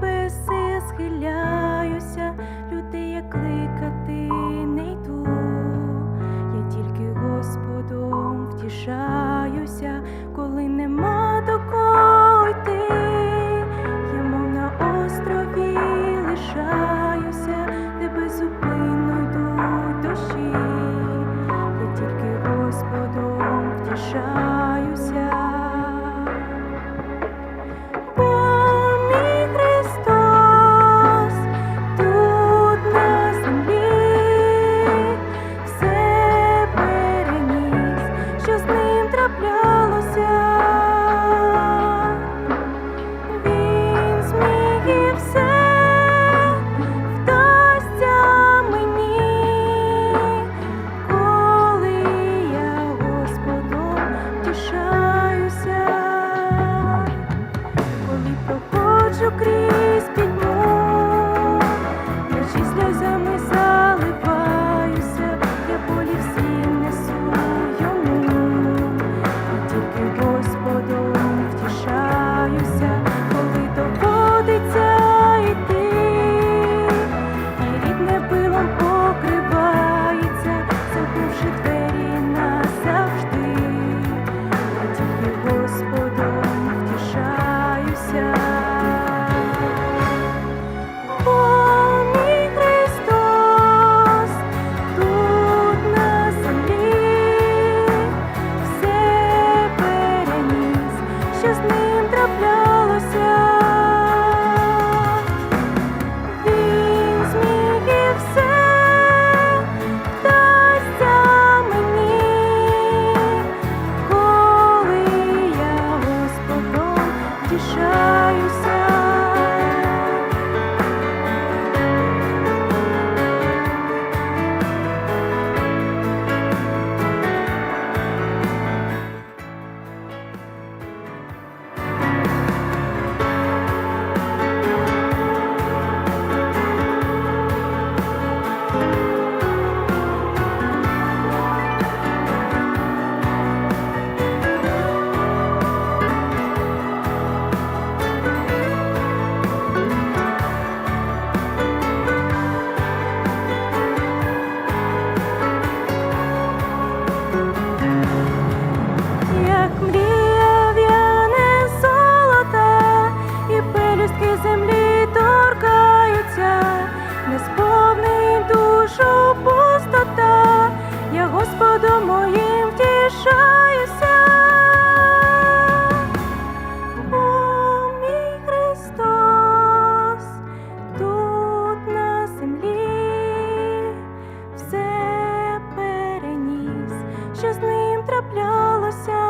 небеси схиляюся, людей я кликати не йду, я тільки Господом втішаюся, коли нема до кого йти, я на острові лишаюся, де безупинно йдуть дощі, я тільки Господом втішаюся. haraplah ним траплялося, він все дасться мені, коли я Господом тішаюся. не сповни душу пустота, я Господом моїм втішаюся, О, мій Христос, тут на землі все переніс, що з ним траплялося.